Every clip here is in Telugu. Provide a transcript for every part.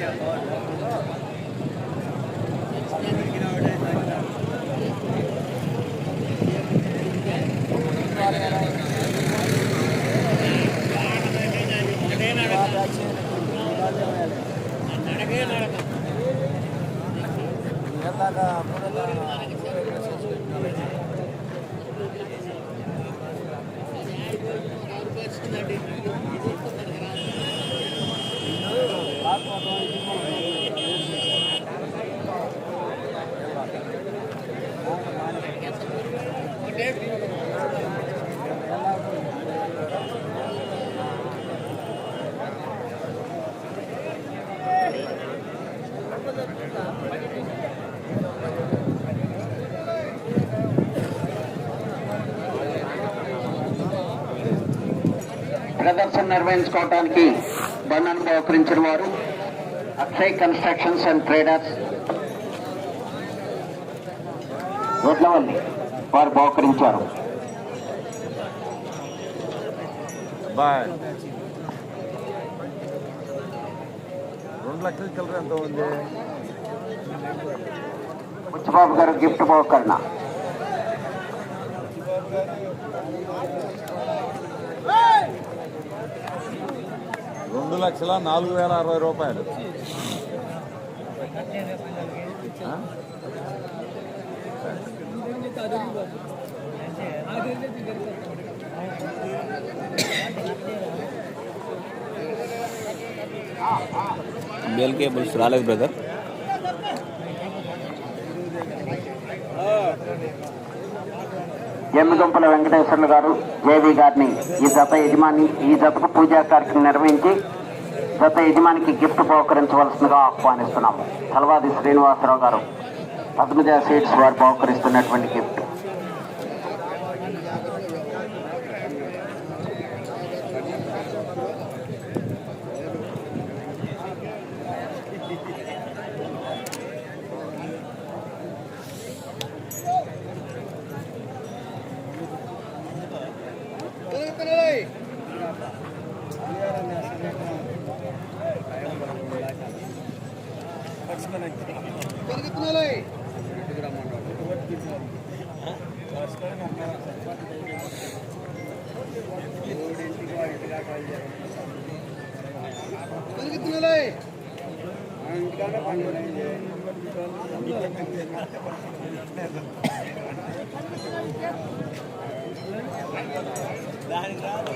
两个人。ప్రదర్శన నిర్వహించుకోవడానికి బంధను బహుకరించిన వారు. Akshay constructions and traders. రోడ్లవల్లి వారు బహుకరించారు. రెండు లక్షల చిల్లర ఎంత ఉంది. బుచ్చిబాబు గారు గిఫ్ట్ బహుకరణ. రెండు లక్షల నాలుగు వేల అరవై రూపాయలు ఆ? బేల్ కేబుల్స్ రాలేదు బ్రదర్ ఎమ్మిదుంపల వెంకటేశ్వర్లు గారు జేవి గారిని ఈ జత యజమాని ఈ జతకు పూజా కార్యక్రమం నిర్వహించి జత యజమానికి గిఫ్ట్ బహుకరించవలసిందిగా ఆహ్వానిస్తున్నాము. తలవాది శ్రీనివాసరావు గారు పద్మజ సీట్స్ వారు బహుకరిస్తున్నటువంటి గిఫ్ట్. దానికి రాదు.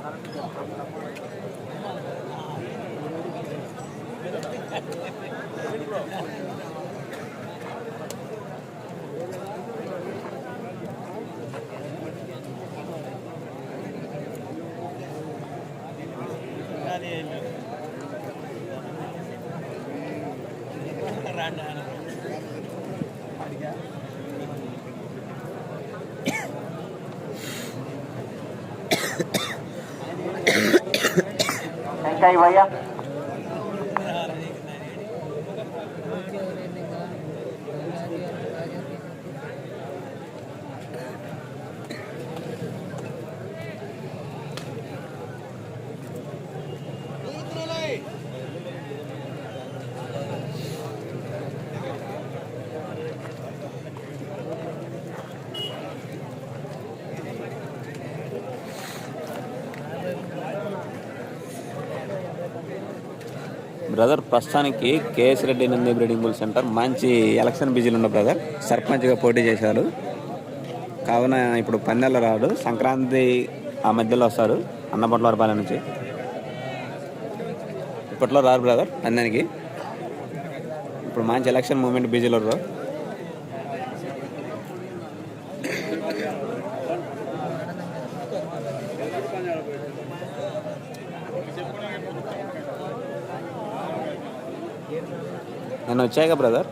దానికి ఇంకా ఇవయ్యా బ్రదర్ ప్రస్తుతానికి KS Reddy Nandi breeding bull centre మంచి ఎలక్షన్ బిజీలు ఉన్న బ్రదర్ సర్పంచ్గా పోటీ చేశారు కావున ఇప్పుడు పందెల్లో రాడు. సంక్రాంతి ఆ మధ్యలో వస్తారు అన్నపట్ల అన్నపట్లవరపాలెం నుంచి. ఇప్పట్లో రారు బ్రదర్ పందానికి. ఇప్పుడు మంచి ఎలక్షన్ మూమెంట్ బిజీలో ఉన్నారు. నేను వచ్చాక బ్రదర్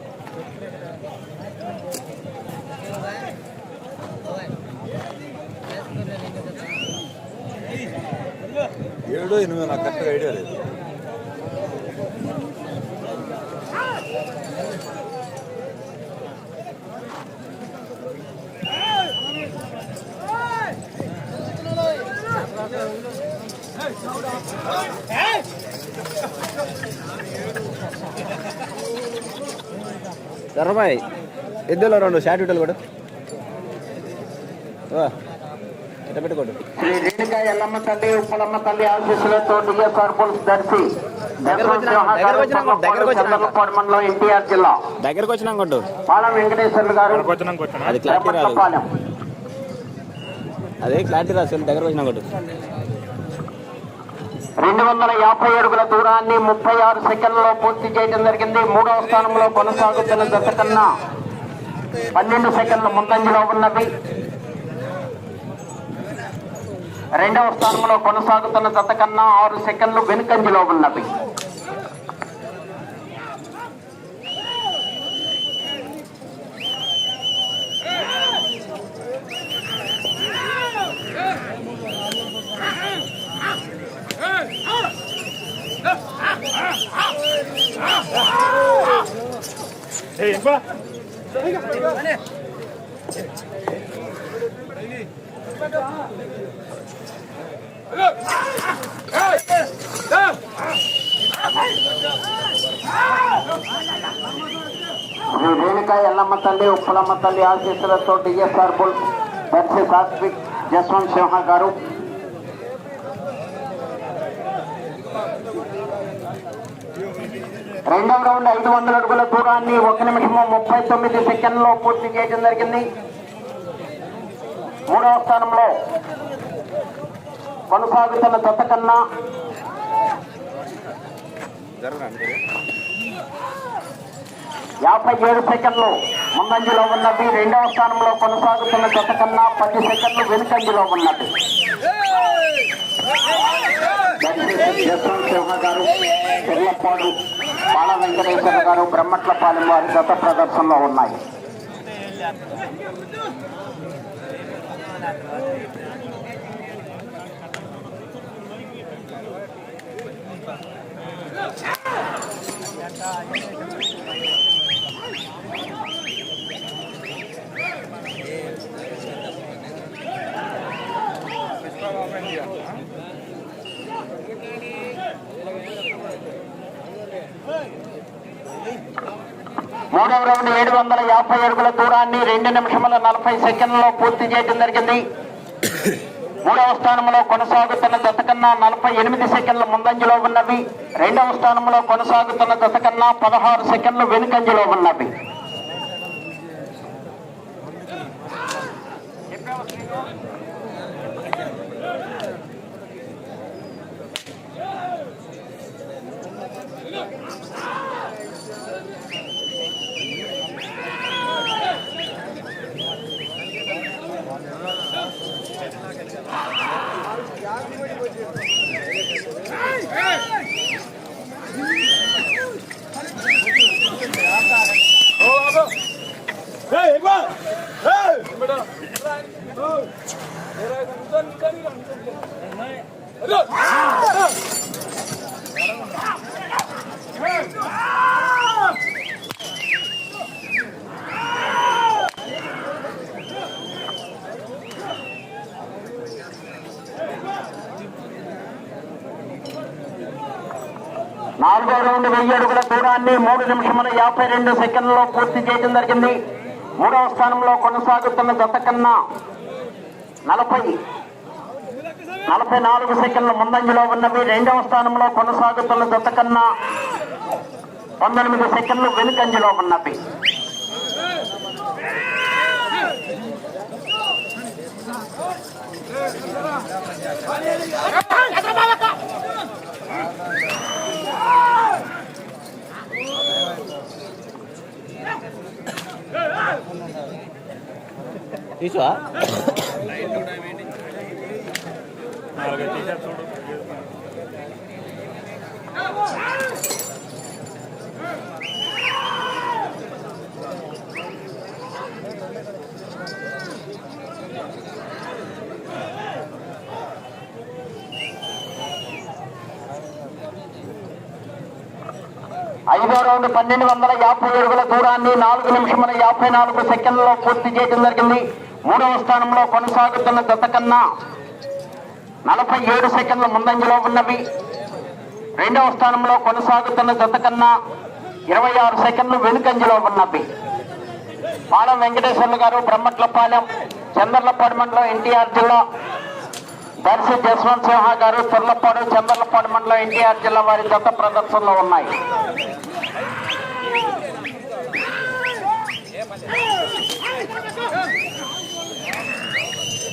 ఏడో ఎనిమిది నాకు కరెక్ట్గా ఐడియా లేదు Hey! ధర్మాయ్ ఇద్దరు రెండు షార్ట్ విటలు కూడా ఎట్ట పెట్టుకోడు? శ్రీ రేణుకా ఎల్లమ్మ తల్లి ఉప్పలమ్మ తల్లి ఆశీస్సులతో దర్శి దగ్గరకు ఎన్టీఆర్ జిల్లా. వచ్చినా కొట్టు. పాలెం వెంకటేశ్వర్లు గారు అది క్లారిటీ రాదు అదే క్లారిటీ రాదు దగ్గరకు వచ్చినా కొట్టు. రెండు వందల యాభై అడుగుల దూరాన్ని ముప్పై ఆరు సెకండ్లలో పూర్తి చేయడం జరిగింది. మూడవ స్థానంలో కొనసాగుతున్న జత కన్నా పన్నెండు సెకండ్ల ముందంజలో ఉన్నవి రెండవ స్థానంలో కొనసాగుతున్న జత కన్నా ఆరు సెకండ్లు వెనుకంజలో ఉన్నవి శ్రీ రేణుకా ఎల్లమ్మ తల్లి ఉప్పలమ్మ తల్లి ఆశీస్సులతో డిఎస్ఆర్ బుల్ దర్శి సాత్విక్ జస్వంత్ సింహ గారు. రెండవ రౌండ్ ఐదు వందల అడుగుల దూరాన్ని ఒక నిమిషము ముప్పై తొమ్మిది సెకండ్లో పూర్తి చేయడం జరిగింది. మూడవ స్థానంలో కొనసాగుతున్న జత కన్నా యాభై ఏడు సెకండ్లు. ముందంజలో ఉన్నది. రెండవ స్థానంలో కొనసాగుతున్న జత కన్నా పది సెకండ్లు వెనుకంజలో ఉన్నది. సింహ గారు చెర్లపాడు బాల వెంకటేశ్వర గారు బ్రహ్మట్లపాలెం వారి గత ప్రదర్శనలో ఉన్నాయి. మూడవ రౌండ్ ఏడు వందల యాభై అడుగుల దూరాన్ని రెండు నిమిషముల నలభై సెకండ్లలో పూర్తి చేయడం జరిగింది. మూడవ స్థానంలో కొనసాగుతున్న జత కన్నా నలభై ఎనిమిది సెకండ్ల ముందంజలో ఉన్నవి. రెండవ స్థానంలో కొనసాగుతున్న జత కన్నా పదహారు సెకండ్లు వెనుకంజలో ఉన్నవి. నాలుగో రౌండ్ వెయ్యి అడుగుల దూరాన్ని మూడు నిమిషముల యాభై రెండు సెకండ్లలో పూర్తి చేయడం జరిగింది. మూడవ స్థానంలో కొనసాగుతున్న జత కన్నా నలభై నలభై నాలుగు సెకండ్ల ముందంజలో ఉన్నవి. రెండవ స్థానంలో కొనసాగుతున్న జత కన్నా పంతొమ్మిది సెకండ్లు వెనుకంజలో ఉన్నవి. తీసా ఐదో రౌండ్ పన్నెండు వందల యాభై అడుగుల దూరాన్ని నాలుగు నిమిషముల యాభై నాలుగు సెకండ్లలో పూర్తి చేయడం జరిగింది. మూడవ స్థానంలో కొనసాగుతున్న గత కన్నా నలభై ఏడు సెకండ్ల ముందంజలో ఉన్నవి. రెండవ స్థానంలో కొనసాగుతున్న జత కన్నా ఇరవై ఆరు సెకండ్లు వెనుకంజలో ఉన్నవి. పాలెం వెంకటేశ్వర్లు గారు బ్రహ్మట్లపాలెం చంద్రలపాడు మండలం ఎన్టీఆర్ జిల్లా. దర్శి జస్వంత్ సింహ గారు తుర్లపాడు చంద్రలపాడు మండలం ఎన్టీఆర్ జిల్లా వారి జత ప్రదర్శనలో ఉన్నాయి.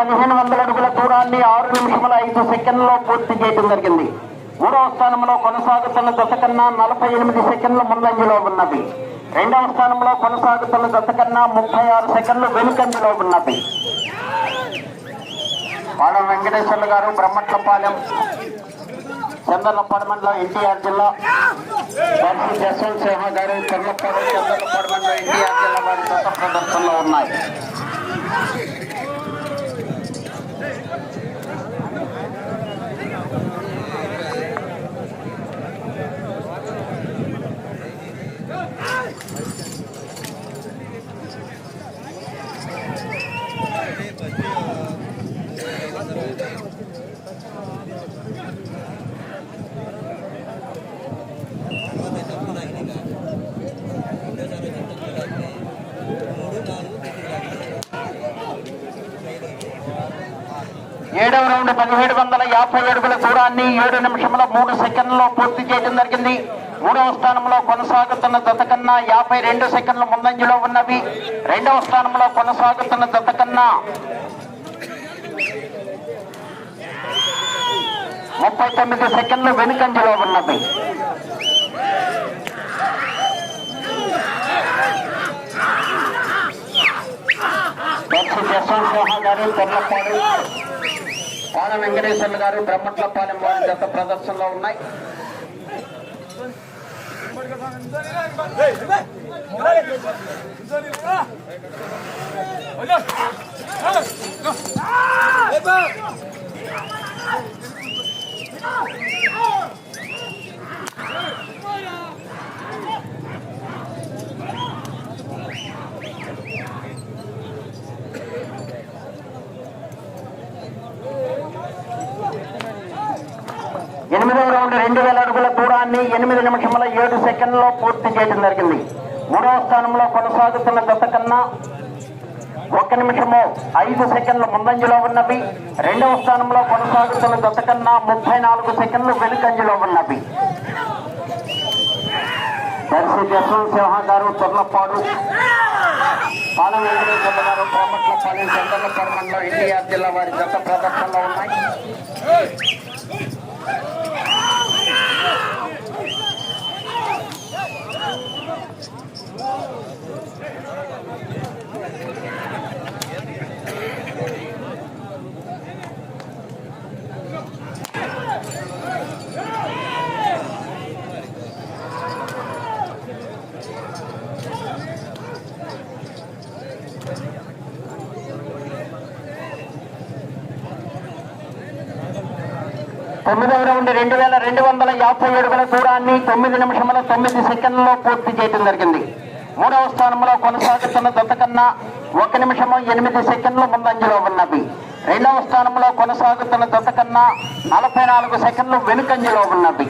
పదిహేను వందల అడుగుల దూరాన్ని ఆరు నిమిషముల ఐదు సెకండ్లలో పూర్తి చేయడం జరిగింది. మూడవ స్థానంలో కొనసాగుతున్న జత కన్నా నలభై ఎనిమిది సెకండ్ల ముందంజలో ఉన్నది. రెండవ స్థానంలో కొనసాగుతున్న జత కన్నా ముప్పై ఆరు సెకండ్లు వెనుకంజలో ఉన్నది. పాడ వెంకటేశ్వర్లు గారు బ్రహ్మట్లపాలెం చందర్లపాడు మండలం ఎన్టీఆర్ జిల్లా. దర్శి జస్వంత్ సింహ గారు చంద్రపాడు చందర్లపాడు మండలం ఎన్టీఆర్ జిల్లా వారి ప్రదర్శనలో ఉన్నాయి. ఏడవ రౌండ్ పదిహేడు వందల యాభై అడుగుల దూరాన్ని ఏడు నిమిషముల మూడు సెకండ్లో పూర్తి చేయడం జరిగింది. మూడవ స్థానంలో కొనసాగుతున్న జత కన్నా యాభై రెండు సెకండ్ల ముందంజలో ఉన్నవి. రెండవ స్థానంలో కొనసాగుతున్న జత కన్నా ముప్పై తొమ్మిది సెకండ్లు వెనుకంజలో ఉన్నవి. దర్శి గారు తెల్లపాడు. పాల వెంకటేశ్వర్లు గారు బ్రహ్మట్లపాలెం వారి గత ప్రదర్శనలో ఉన్నాయి ఎనిమిదవ రౌండ్ రెండు వేల అడుగుల దూరాన్ని ఎనిమిది నిమిషముల ఏడు సెకండ్లో పూర్తి చేయడం జరిగింది. మూడవ స్థానంలో కొనసాగుతున్న జత కన్నా ఒక్క నిమిషము ఐదు సెకండ్లు ముందంజలో ఉన్నవి. రెండవ స్థానంలో కొనసాగుతున్న జత కన్నా ముప్పై నాలుగు సెకండ్లు వెనుకంజలో ఉన్నవి. దర్శి జస్వంత్ సింహ గారు తొర్లపాడు పాలెం వెంకటేశ్వర గారు కోమట్లపాలెం ఎన్టీఆర్ జిల్లా వారి జత ప్రదర్శనలో ఉన్నాయి. తొమ్మిదవ రౌండ్ రెండు వేల రెండు వందల యాభై అడుగుల దూరాన్ని తొమ్మిది నిమిషముల తొమ్మిది సెకండ్లలో పూర్తి చేయడం జరిగింది. మూడవ స్థానంలో కొనసాగుతున్న దంతకన్నా ఒక నిమిషము ఎనిమిది సెకండ్లు ముందంజలో ఉన్నవి. రెండవ స్థానంలో కొనసాగుతున్న దత్త కన్నా నలభై నాలుగు సెకండ్లు వెనుకంజలో ఉన్నవి.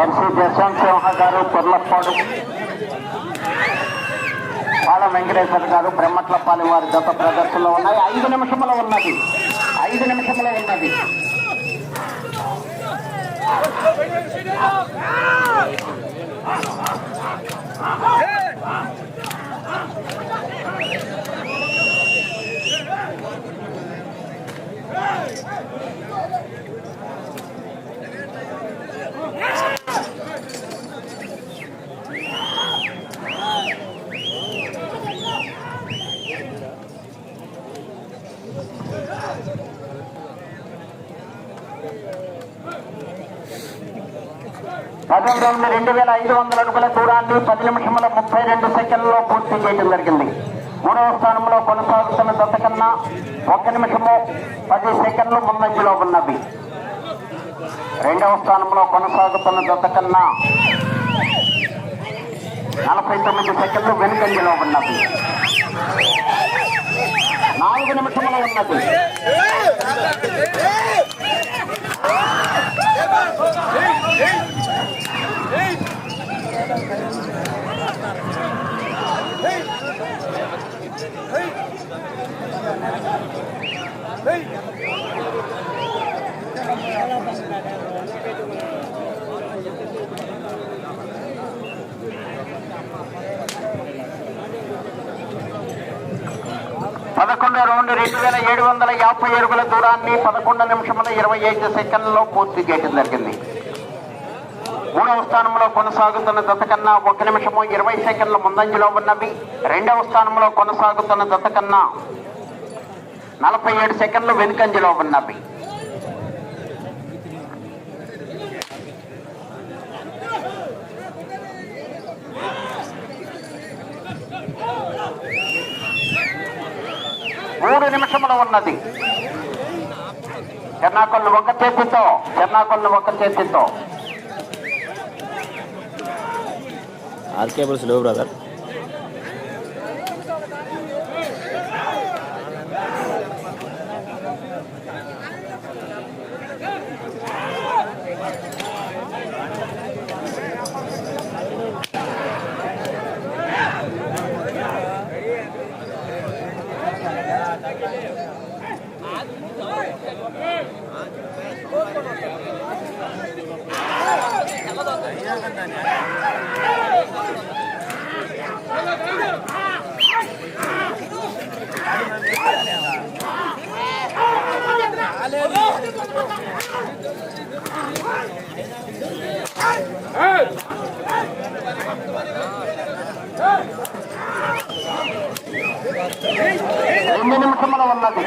దర్శి జశ్వంత్ సింహ గారు పొర్లపాడు పాల వెంకటేశ్వర గారు బ్రహ్మట్లపాలి వారి గత ప్రదర్శనలో ఉన్నాయి. ఐదు నిమిషంలో ఉన్నది. ఐదు నిమిషంలో ఉన్నది. పదవ రెండు వేల ఐదు వందల అడుగుల దూరాన్ని పది నిమిషముల ముప్పై రెండు సెకండ్లలో పూర్తి చేయడం జరిగింది. మూడవ స్థానంలో కొనసాగుతున్న దత్త కన్నా ఒక నిమిషము పది సెకండ్లు ముందంజలో ఉన్నవి రెండవ స్థానంలో కొనసాగుతున్న దత్త కన్నా నలభై తొమ్మిది సెకండ్లు వెనుకంజలో ఉన్నవి నాలుగు నిమిషముల ఉన్నది. పదకొండు రౌండ్ రెండు వేల ఏడు వందల యాభై అడుగుల దూరాన్ని పదకొండు నిమిషముల ఇరవై ఐదు సెకండ్లలో పూర్తి చేయడం జరిగింది. మూడవ స్థానంలో కొనసాగుతున్న దత్త కన్నా ఒక నిమిషము ఇరవై సెకండ్ల ముందంజలో ఉన్నవి. రెండవ స్థానంలో కొనసాగుతున్న దత్త కన్నా నలభై ఏడు సెకండ్లు వెనుకంజలో ఉన్నవి. మూడు నిమిషములు ఉన్నది. చెన్నాకొల్లు ఒక చేతితో చెన్నాకొల్లు ఒక చేతితో. ఆర్ కేబుల్స్ లేవు బ్రదర్ ఎన్ని నిమిషముల ఉన్నది.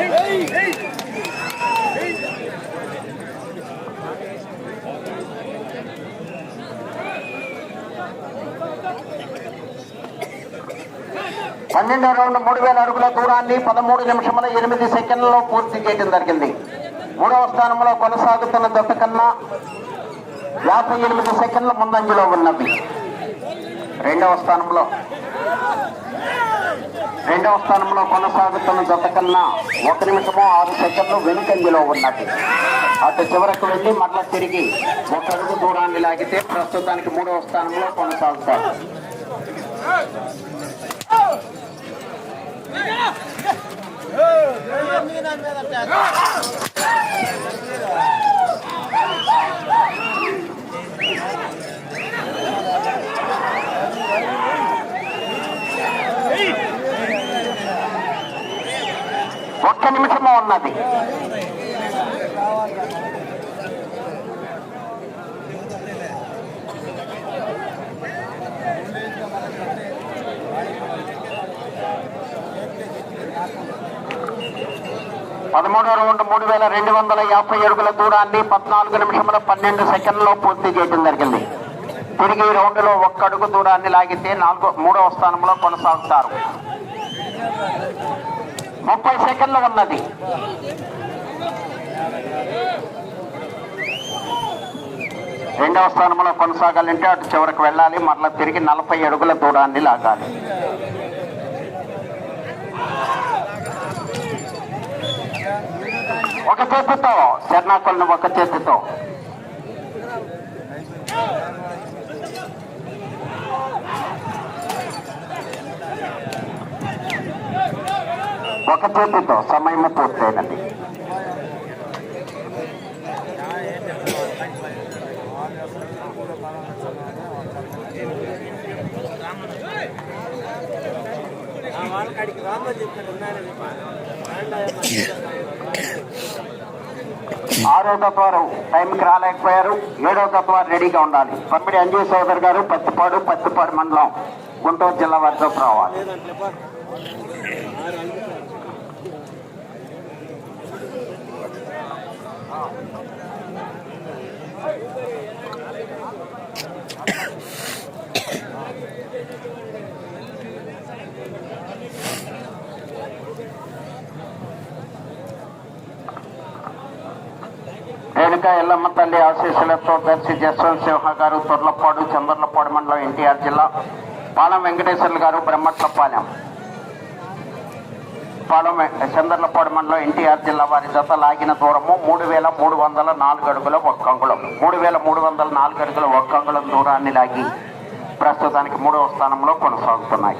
పన్నెండు రౌండ్ మూడు వేల అడుగుల దూరాన్ని పదమూడు నిమిషముల ఎనిమిది సెకండ్లలో పూర్తి చేయడం జరిగింది. మూడవ స్థానంలో కొనసాగుతున్న జత కన్నా యాభై ఎనిమిది సెకండ్ల ముందంజలో ఉన్నవి రెండవ స్థానంలో రెండవ స్థానంలో కొనసాగుతున్న జత కన్నా ఒక నిమిషము ఆరు సెకండ్లు వెనుకంజలో ఉన్నది. అటు చివరకు వెళ్ళి మరలా తిరిగి ఒక అడుగు దూరాన్ని లాగితే ప్రస్తుతానికి మూడవ స్థానంలో కొనసాగుతారు. ఒక్క నిమిషము ఉన్నది. పదమూడో రౌండ్ మూడు వేల రెండు వందల యాభై అడుగుల దూరాన్ని పద్నాలుగు నిమిషముల పన్నెండు సెకండ్లో పూర్తి చేయడం జరిగింది. తిరిగి ఈ రౌండ్లో ఒక్క అడుగు దూరాన్ని లాగితే నాలుగో మూడవ స్థానంలో కొనసాగుతారు. ముప్పై సెకండ్లు ఉన్నది. రెండవ స్థానంలో కొనసాగాలంటే అటు చివరికి వెళ్ళాలి మరలా తిరిగి నలభై అడుగుల దూరాన్ని లాగాలి. ఒక చేతితో శరణాకులను ఒక చేతితో. ఒక చేతితో సమయం పూర్తయినది. ఆరో తత్వారు టైంకి రాలేకపోయారు. ఏడో తత్వారు రెడీగా ఉండాలి. పంపిడి అంజయ్ సోదర్ గారు పత్తిపాడు పత్తిపాడు మండలం గుంటూరు జిల్లా వారితో రావాలి. ఇంకా ఎల్లమ్మ తల్లి ఆశీస్సులతో దర్శి జస్వంత్ సింహ గారు తొర్లపాడు చంద్రలపాడు మండలం ఎన్టీఆర్ జిల్లా పాలం వెంకటేశ్వర్లు గారు బ్రహ్మట్లపాలెం. పాలం చంద్రలపాడు మండలం ఎన్టీఆర్ జిల్లా వారి జత లాగిన దూరము మూడు వేల మూడు వందల నాలుగు అడుగుల ఒక్క అంగుళం మూడు వేల మూడు వందల నాలుగు అడుగుల ఒక్క అంగుళం దూరాన్ని లాగి ప్రస్తుతానికి మూడవ స్థానంలో కొనసాగుతున్నాయి.